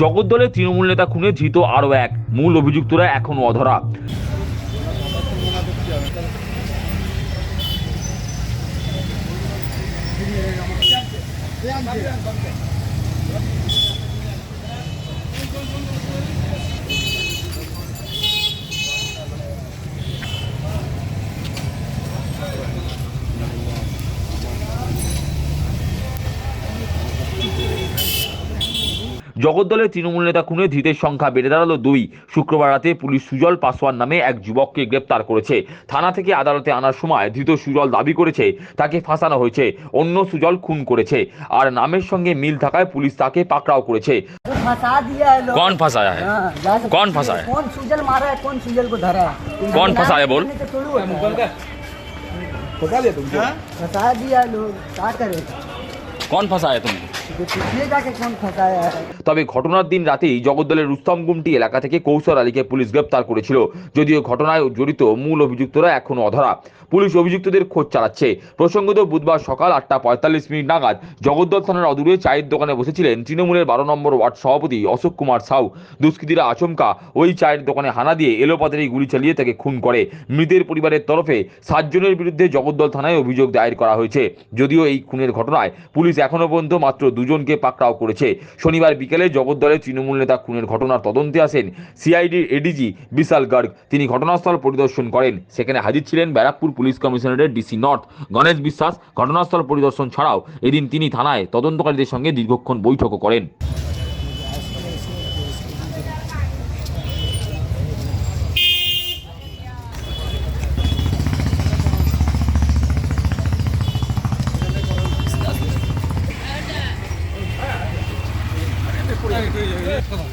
জগদ্দলের তৃণমূল নেতা খুনে ধৃত আরও এক। মূল অভিযুক্তরা এখনও অধরা। জগদ্দলের তৃণমূল নেতা খুনে ধৃতের সংখ্যা বেড়ে দাঁড়ালো দুই শুক্রবার রাতে পুলিশ সুজল পাসওয়ান নামে এক যুবককে গ্রেপ্তার করেছে থানা থেকে আদালতে আনার সময় ধৃত সুজল দাবি করেছে তাকে ফাঁসানো হয়েছে অন্য সুজল খুন করেছে আর নামের সঙ্গে মিল থাকায় পুলিশ তাকে পাকড়াও করেছে तो फंसा दिया है लोग कौन फंसाया है हाँ, जा सकते कौन हैं। फंसाया है? कौन सुजल मारा है कौन सुजल को धरा है कौन फंसाया है बोल? तो थोड़ी होता है। फंसा लिया तुमको फंसा दिया है लोग क्या करे কন ফাঁসায় তুমি तो पूछिए जाके कौन फंसाया है তবে ঘটনার দিন রাতেই জগদ্দলের রুস্তম গুমটি এলাকা থেকে কৌশল আলীকে পুলিশ গ্রেপ্তার করেছিল। যদিও ঘটনায় জড়িত মূল অভিযুক্তরা এখনও অধরা। পুলিশ অভিযুক্তদের খোঁজ চালাচ্ছে। প্রসঙ্গত বুধবার সকাল আটটা পঁয়তাল্লিশ মিনিট নাগাদ জগদ্দল থানার অদূরে চায়ের দোকানে বসেছিলেন তৃণমূলের বারো নম্বর ওয়ার্ড সভাপতি অশোক কুমার সাউ। দুষ্কৃতীরা আচমকা ওই চায়ের দোকানে হানা দিয়ে এলোপাতারি গুলি চালিয়ে তাকে খুন করে। মৃতের পরিবারের তরফে সাতজনের বিরুদ্ধে জগদ্দল থানায় অভিযোগ দায়ের করা হয়েছে। যদিও এই খুনের ঘটনায় পুলিশ এখনও পর্যন্ত মাত্র দুজনকে পাকড়াও করেছে। শনিবার বিকেলে জগদ্দলের তৃণমূল নেতা খুনের ঘটনার তদন্তে আসেন সিআইডির এডিজি বিশাল গার্গ। তিনি ঘটনাস্থল পরিদর্শন করেন। সেখানে হাজির ছিলেন ব্যারাকপুর পুলিশ কমিশনারের ডিসি নর্থ। গণেশ বিশ্বাস, ঘটনাস্থল পরিদর্শন ছাড়াও এদিন তিনি থানায় তদন্তকারীদের সঙ্গে দীর্ঘক্ষণ বৈঠকও করেন। 对对对他老